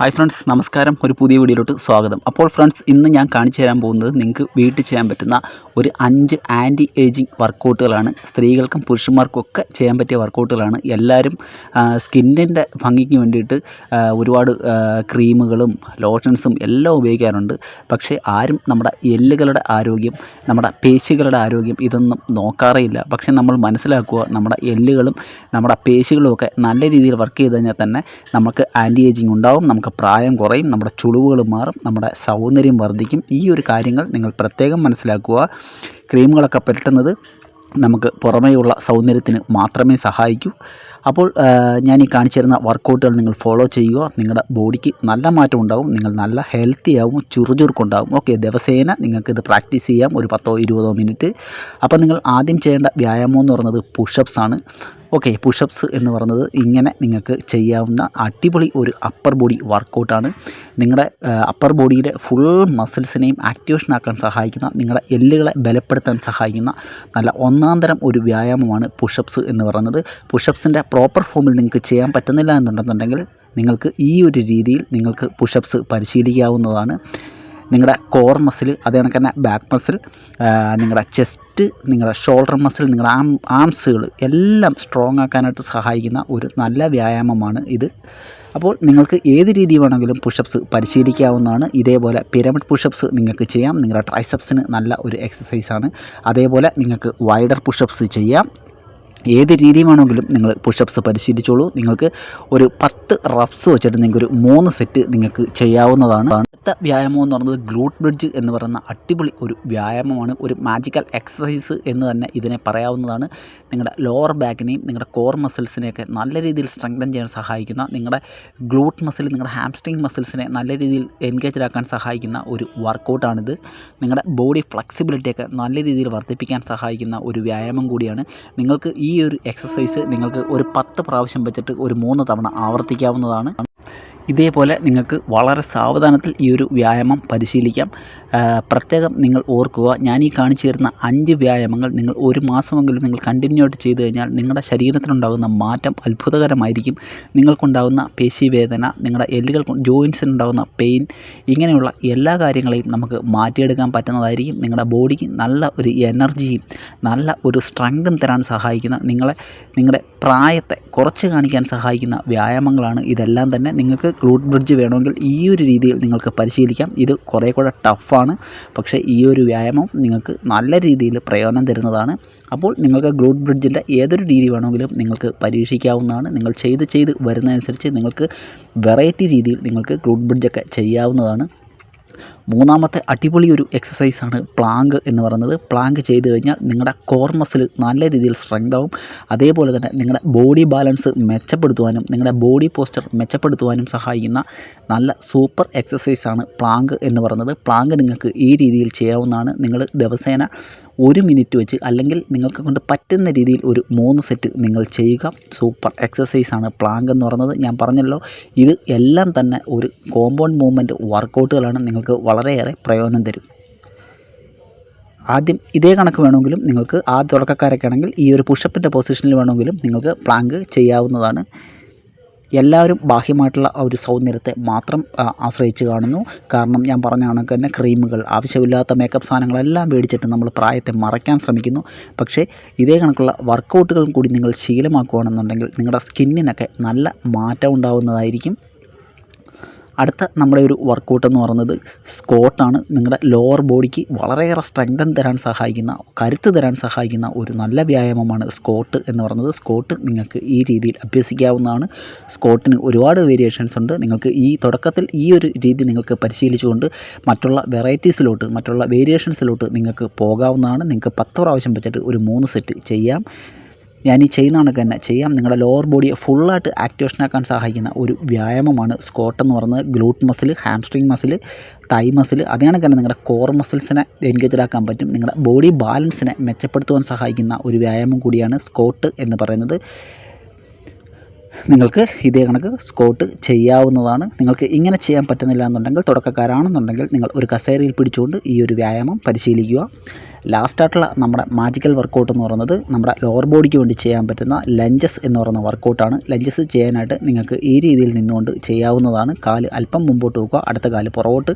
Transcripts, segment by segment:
Hi friends നമസ്കാരം. ഒരു പുതിയ വീഡിയോയിലോട്ട് സ്വാഗതം. അപ്പോൾ ഫ്രണ്ട്സ് ഇന്ന് ഞാൻ കാണിച്ചു തരാൻ പോകുന്നത് നിങ്ങൾക്ക് വീട്ടിൽ ചെയ്യാൻ പറ്റുന്ന ഒരു അഞ്ച് ആന്റി ഏജിങ് വർക്കൗട്ടുകളാണ് സ്ത്രീകൾക്കും പുരുഷന്മാർക്കും ഒക്കെ ചെയ്യാൻ പറ്റിയ വർക്കൗട്ടുകളാണ് എല്ലാവരും സ്കിന്നിന്റെ ഭംഗിക്ക് വേണ്ടിയിട്ട് ഒരുപാട് ക്രീമുകളും ലോഷൻസും എല്ലാം ഉപയോഗിക്കാറുണ്ട്. പക്ഷേ ആരും നമ്മുടെ എല്ലുകളുടെ ആരോഗ്യം നമ്മുടെ പേശികളുടെ ആരോഗ്യം ഇതൊന്നും നോക്കാറേയില്ല പക്ഷേ നമ്മൾ മനസ്സിലാക്കുക നമ്മുടെ എല്ലുകളും നമ്മുടെ പേശികളും ഒക്കെ നല്ല രീതിയിൽ വർക്ക് ചെയ്ത് കഴിഞ്ഞാൽ തന്നെ നമുക്ക് ആന്റി ഏജിങ് ഉണ്ടാവും നമുക്ക് പ്രായം കുറയും നമ്മുടെ ചുളിവുകൾ മാറും നമ്മുടെ സൗന്ദര്യം വർദ്ധിക്കും. ഈ ഒരു കാര്യങ്ങൾ നിങ്ങൾ പ്രത്യേകം മനസ്സിലാക്കുക. ക്രീമുകളൊക്കെ പുരട്ടുന്നത് നമുക്ക് പുറമേയുള്ള സൗന്ദര്യത്തിന് മാത്രമേ സഹായിക്കൂ. അപ്പോൾ ഞാൻ ഈ കാണിച്ചിരുന്ന വർക്കൗട്ടുകൾ നിങ്ങൾ ഫോളോ ചെയ്യുക. നിങ്ങളുടെ ബോഡിക്ക് നല്ല മാറ്റം ഉണ്ടാവും നിങ്ങൾ നല്ല ഹെൽത്തി ആവും ചുറുചുറുക്കുണ്ടാവും. ഓക്കെ ദിവസേന നിങ്ങൾക്കിത് പ്രാക്ടീസ് ചെയ്യാം ഒരു പത്തോ ഇരുപതോ മിനിറ്റ്. അപ്പോൾ നിങ്ങൾ ആദ്യം ചെയ്യേണ്ട വ്യായാമം എന്ന് പറയുന്നത് പുഷപ്സ് ആണ്. ഓക്കെ പുഷപ്സ് എന്ന് പറയുന്നത് ഇങ്ങനെ നിങ്ങൾക്ക് ചെയ്യാവുന്ന അടിപൊളി ഒരു അപ്പർ ബോഡി വർക്കൗട്ടാണ് നിങ്ങളുടെ അപ്പർ ബോഡിയിലെ ഫുൾ മസിൽസിനെയും ആക്ടിവേഷൻ ആക്കാൻ സഹായിക്കുന്ന നിങ്ങളുടെ എല്ലുകളെ ബലപ്പെടുത്താൻ സഹായിക്കുന്ന നല്ല ഒന്നാം തരം ഒരു വ്യായാമമാണ് പുഷപ്സ് എന്ന് പറയുന്നത്. പുഷപ്സിന്റെ പ്രോപ്പർ ഫോമിൽ നിങ്ങൾക്ക് ചെയ്യാൻ പറ്റുന്നില്ല എന്നുണ്ടെന്നുണ്ടെങ്കിൽ നിങ്ങൾക്ക് ഈ ഒരു രീതിയിൽ നിങ്ങൾക്ക് പുഷപ്സ് പരിശീലിക്കാവുന്നതാണ്. നിങ്ങളുടെ കോർ മസിൽ അതേ കണക്ക് തന്നെ ബാക്ക് മസിൽ നിങ്ങളുടെ ചെസ്റ്റ് നിങ്ങളുടെ ഷോൾഡർ മസിൽ നിങ്ങളുടെ ആം ആംസുകൾ എല്ലാം സ്ട്രോങ് ആക്കാനായിട്ട് സഹായിക്കുന്ന ഒരു നല്ല വ്യായാമമാണ് ഇത്. അപ്പോൾ നിങ്ങൾക്ക് ഏത് രീതി വേണമെങ്കിലും പുഷപ്സ് പരിശീലിക്കാവുന്നതാണ്. ഇതേപോലെ പിരമിഡ് പുഷപ്സ് നിങ്ങൾക്ക് ചെയ്യാം. നിങ്ങളുടെ ട്രൈസപ്സിന് നല്ല ഒരു എക്സസൈസാണ് അതേപോലെ നിങ്ങൾക്ക് വൈഡർ പുഷപ്സ് ചെയ്യാം. ഏത് രീതി വേണമെങ്കിലും നിങ്ങൾ പുഷപ്സ് പരിശീലിച്ചോളൂ. നിങ്ങൾക്ക് ഒരു പത്ത് റഫ്സ് വെച്ചിട്ട് നിങ്ങൾക്കൊരു മൂന്ന് സെറ്റ് നിങ്ങൾക്ക് ചെയ്യാവുന്നതാണ്. അടുത്ത വ്യായാമം എന്ന് പറയുന്നത് ഗ്ലൂട്ട് ബ്രിഡ്ജ് എന്ന് പറയുന്ന അടിപൊളി ഒരു വ്യായാമമാണ്. ഒരു മാജിക്കൽ എക്സസൈസ് എന്ന് തന്നെ ഇതിനെ പറയാവുന്നതാണ്. നിങ്ങളുടെ ലോവർ ബാക്കിനെയും നിങ്ങളുടെ കോർ മസിൽസിനെയൊക്കെ നല്ല രീതിയിൽ സ്ട്രെങ്തൻ ചെയ്യാൻ സഹായിക്കുന്ന നിങ്ങളുടെ ഗ്ലൂട്ട് മസിൽ നിങ്ങളുടെ ഹാംസ്ട്രിങ് മസിൽസിനെ നല്ല രീതിയിൽ എൻഗേജ് ആക്കാൻ സഹായിക്കുന്ന ഒരു വർക്കൗട്ടാണിത് നിങ്ങളുടെ ബോഡി ഫ്ലെക്സിബിലിറ്റിയൊക്കെ നല്ല രീതിയിൽ വർദ്ധിപ്പിക്കാൻ സഹായിക്കുന്ന ഒരു വ്യായാമം കൂടിയാണ്. നിങ്ങൾക്ക് ഈ ഒരു എക്സസൈസ് നിങ്ങൾക്ക് ഒരു പത്ത് പ്രാവശ്യം വെച്ചിട്ട് ഒരു മൂന്ന് തവണ ആവർത്തിക്കാവുന്നതാണ്. ഇതേപോലെ നിങ്ങൾക്ക് വളരെ സാവധാനത്തിൽ ഈ ഒരു വ്യായാമം പരിശീലിക്കാം. പ്രത്യേകം നിങ്ങൾ ഓർക്കുക ഞാൻ ഈ കാണിച്ചു തരുന്ന അഞ്ച് വ്യായാമങ്ങൾ നിങ്ങൾ ഒരു മാസമെങ്കിലും നിങ്ങൾ കണ്ടിന്യൂ ആയിട്ട് ചെയ്തു കഴിഞ്ഞാൽ നിങ്ങളുടെ ശരീരത്തിനുണ്ടാകുന്ന മാറ്റം അത്ഭുതകരമായിരിക്കും. നിങ്ങൾക്കുണ്ടാകുന്ന പേശിവേദന നിങ്ങളുടെ എല്ലുകൾ ജോയിൻസിനുണ്ടാകുന്ന പെയിൻ ഇങ്ങനെയുള്ള എല്ലാ കാര്യങ്ങളെയും നമുക്ക് മാറ്റിയെടുക്കാൻ പറ്റുന്നതായിരിക്കും. നിങ്ങളുടെ ബോഡിക്ക് നല്ല ഒരു എനർജിയും നല്ല ഒരു സ്ട്രെങ്തും തരാൻ സഹായിക്കുന്ന നിങ്ങളെ നിങ്ങളുടെ പ്രായത്തെ കുറച്ച് കാണിക്കാൻ സഹായിക്കുന്ന വ്യായാമങ്ങളാണ് ഇതെല്ലാം തന്നെ. നിങ്ങൾക്ക് ഗ്ലൂട്ട് ബ്രിഡ്ജ് വേണമെങ്കിൽ ഈ ഒരു രീതിയിൽ നിങ്ങൾക്ക് പരിശീലിക്കാം. ഇത് കുറേ കൂടെ ടഫാണ് പക്ഷേ ഈ ഒരു വ്യായാമം നിങ്ങൾക്ക് നല്ല രീതിയിൽ പ്രയോജനം തരുന്നതാണ്. അപ്പോൾ നിങ്ങൾക്ക് ഗ്ലൂട്ട് ബ്രിഡ്ജിന്റെ ഏതൊരു രീതി വേണമെങ്കിലും നിങ്ങൾക്ക് പരീക്ഷിക്കാവുന്നതാണ്. നിങ്ങൾ ചെയ്ത് ചെയ്ത് വരുന്നതനുസരിച്ച് നിങ്ങൾക്ക് വെറൈറ്റി രീതിയിൽ നിങ്ങൾക്ക് ഗ്ലൂട്ട് ബ്രിഡ്ജൊക്കെ ചെയ്യാവുന്നതാണ്. മൂന്നാമത്തെ അടിപൊളി ഒരു എക്സസൈസാണ് പ്ലാങ്ക് എന്ന് പറയുന്നത്. പ്ലാങ്ക് ചെയ്ത് കഴിഞ്ഞാൽ നിങ്ങളുടെ കോർ മസിൽ നല്ല രീതിയിൽ സ്ട്രെങ്ത് ആവും. അതേപോലെ തന്നെ നിങ്ങളുടെ ബോഡി ബാലൻസ് മെച്ചപ്പെടുത്തുവാനും നിങ്ങളുടെ ബോഡി പോസ്റ്റർ മെച്ചപ്പെടുത്തുവാനും സഹായിക്കുന്ന നല്ല സൂപ്പർ എക്സസൈസാണ് പ്ലാങ്ക് എന്ന് പറയുന്നത്. പ്ലാങ്ക് നിങ്ങൾക്ക് ഈ രീതിയിൽ ചെയ്യാവുന്നതാണ്. നിങ്ങൾ ദിവസേന ഒരു മിനിറ്റ് വെച്ച് അല്ലെങ്കിൽ നിങ്ങൾക്ക് കൊണ്ട് പറ്റുന്ന രീതിയിൽ ഒരു മൂന്ന് സെറ്റ് നിങ്ങൾ ചെയ്യുക. സൂപ്പർ എക്സസൈസാണ് പ്ലാങ്ക് എന്ന് പറയുന്നത്. ഞാൻ പറഞ്ഞല്ലോ ഇത് എല്ലാം തന്നെ ഒരു കോമ്പൗണ്ട് മൂവ്മെന്റ് വർക്കൗട്ടുകളാണ് നിങ്ങൾക്ക് വളരെയേറെ പ്രയോജനം തരും. ആദ്യം ഇതേ കണക്ക് വേണമെങ്കിലും നിങ്ങൾക്ക് ആ തുടക്കക്കാരൊക്കെ ആണെങ്കിൽ ഈ ഒരു പുഷപ്പിന്റെ പൊസിഷനിൽ വേണമെങ്കിലും നിങ്ങൾക്ക് പ്ലാങ്ക് ചെയ്യാവുന്നതാണ്. എല്ലാവരും ബാഹ്യമായിട്ടുള്ള ഒരു സൗന്ദര്യത്തെ മാത്രം ആശ്രയിച്ച് കാണുന്നു. കാരണം ഞാൻ പറഞ്ഞ കണക്ക് തന്നെ ക്രീമുകൾ ആവശ്യമില്ലാത്ത മേക്കപ്പ് സാധനങ്ങളെല്ലാം മേടിച്ചിട്ട് നമ്മൾ പ്രായത്തെ മറയ്ക്കാൻ ശ്രമിക്കുന്നു. പക്ഷേ ഇതേ കണക്കുള്ള വർക്കൗട്ടുകളും കൂടി നിങ്ങൾ ശീലമാക്കുകയാണെന്നുണ്ടെങ്കിൽ നിങ്ങളുടെ സ്കിന്നിനൊക്കെ നല്ല മാറ്റം ഉണ്ടാവുന്നതായിരിക്കും. അടുത്ത നമ്മുടെ ഒരു വർക്കൗട്ട് എന്ന് പറയുന്നത് സ്കോട്ടാണ് നിങ്ങളുടെ ലോവർ ബോഡിക്ക് വളരെയേറെ സ്ട്രെങ്തൻ തരാൻ സഹായിക്കുന്ന കരുത്ത് തരാൻ സഹായിക്കുന്ന ഒരു നല്ല വ്യായാമമാണ് സ്കോട്ട് എന്ന് പറയുന്നത്. സ്കോട്ട് നിങ്ങൾക്ക് ഈ രീതിയിൽ അഭ്യസിക്കാവുന്നതാണ്. സ്കോട്ടിന് ഒരുപാട് വേരിയേഷൻസ് ഉണ്ട്. നിങ്ങൾക്ക് ഈ തുടക്കത്തിൽ ഈ ഒരു രീതി നിങ്ങൾക്ക് പരിശീലിച്ചുകൊണ്ട് മറ്റുള്ള വെറൈറ്റീസിലോട്ട് മറ്റുള്ള വേരിയേഷൻസിലോട്ട് നിങ്ങൾക്ക് പോകാവുന്നതാണ്. നിങ്ങൾക്ക് പത്ത് പ്രാവശ്യം വെച്ചിട്ട് ഒരു മൂന്ന് സെറ്റ് ചെയ്യാം. ഞാൻ ഈ ചെയ്യുന്ന കണക്ക് തന്നെ. ചെയ്യാം. നിങ്ങളുടെ ലോവർ ബോഡിയെ ഫുള്ളായിട്ട് ആക്ടിവേഷൻ ആക്കാൻ സഹായിക്കുന്ന ഒരു വ്യായാമമാണ് സ്കോട്ട് എന്ന് പറയുന്നത്. Glute muscle hamstring muscle thigh muscle അതേ കണക്ക് തന്നെ നിങ്ങളുടെ കോർ മസിൽസിനെ എൻഗേജഡ് ആക്കാൻ പറ്റും. നിങ്ങളുടെ ബോഡി ബാലൻസിനെ മെച്ചപ്പെടുത്തുവാൻ സഹായിക്കുന്ന ഒരു വ്യായാമം കൂടിയാണ് സ്കോട്ട് എന്ന് പറയുന്നത്. നിങ്ങൾക്ക് ഇതേ കണക്ക് സ്കോട്ട് ചെയ്യാവുന്നതാണ്. നിങ്ങൾക്ക് ഇങ്ങനെ ചെയ്യാൻ പറ്റുന്നില്ല എന്നുണ്ടെങ്കിൽ തുടക്കക്കാരാണെന്നുണ്ടെങ്കിൽ നിങ്ങൾ ഒരു കസേരയിൽ പിടിച്ചുകൊണ്ട് ഈ ഒരു വ്യായാമം പരിശീലിക്കുക. ലാസ്റ്റായിട്ടുള്ള നമ്മുടെ മാജിക്കൽ വർക്കൗട്ട് എന്ന് പറയുന്നത് നമ്മുടെ ലോവർ ബോഡിക്ക് വേണ്ടി ചെയ്യാൻ പറ്റുന്ന ലഞ്ചസ് എന്ന് പറയുന്ന വർക്കൗട്ടാണ് ലഞ്ചസ് ചെയ്യാനായിട്ട് നിങ്ങൾക്ക് ഈ രീതിയിൽ നിന്നുകൊണ്ട് ചെയ്യാവുന്നതാണ്. കാൽ അല്പം മുമ്പോട്ട് വെക്കുക അടുത്ത കാൽ പുറകോട്ട്.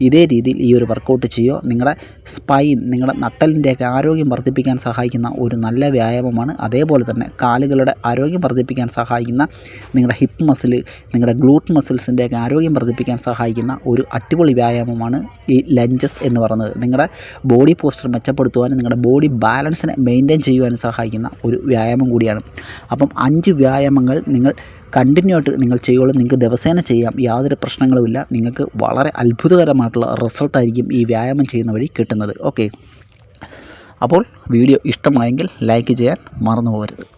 ഇതേ രീതിയിൽ ഈ ഒരു വർക്കൗട്ട് ചെയ്യുക. നിങ്ങളുടെ സ്പൈൻ നിങ്ങളുടെ നട്ടലിന്റെയൊക്കെ ആരോഗ്യം വർദ്ധിപ്പിക്കാൻ സഹായിക്കുന്ന ഒരു നല്ല വ്യായാമമാണ്. അതേപോലെ തന്നെ കാലുകളുടെ ആരോഗ്യം വർദ്ധിപ്പിക്കാൻ സഹായിക്കുന്ന നിങ്ങളുടെ ഹിപ്പ് മസിൽ നിങ്ങളുടെ ഗ്ലൂട്ട് മസിൽസിന്റെയൊക്കെ ആരോഗ്യം വർദ്ധിപ്പിക്കാൻ സഹായിക്കുന്ന ഒരു അടിപൊളി വ്യായാമമാണ് ഈ ലഞ്ചസ് എന്ന് പറയുന്നത്. നിങ്ങളുടെ ബോഡി പോസ്റ്റർ മെച്ചപ്പെടുത്തുവാനും നിങ്ങളുടെ ബോഡി ബാലൻസിനെ മെയിന്റെയിൻ ചെയ്യുവാനും സഹായിക്കുന്ന ഒരു വ്യായാമം കൂടിയാണ്. അപ്പം അഞ്ച് വ്യായാമങ്ങൾ നിങ്ങൾ കണ്ടിന്യൂ ആയിട്ട് നിങ്ങൾ ചെയ്യുള്ളൂ. നിങ്ങൾക്ക് ദിവസേന ചെയ്യാം. യാതൊരു പ്രശ്നങ്ങളുമില്ല. നിങ്ങൾക്ക് വളരെ അത്ഭുതകരമായിട്ടുള്ള റിസൾട്ടായിരിക്കും ഈ വ്യായാമം ചെയ്യുന്ന വഴി കിട്ടുന്നത്. ഓക്കെ അപ്പോൾ വീഡിയോ ഇഷ്ടമായെങ്കിൽ ലൈക്ക് ചെയ്യാൻ മറന്നു പോകരുത്.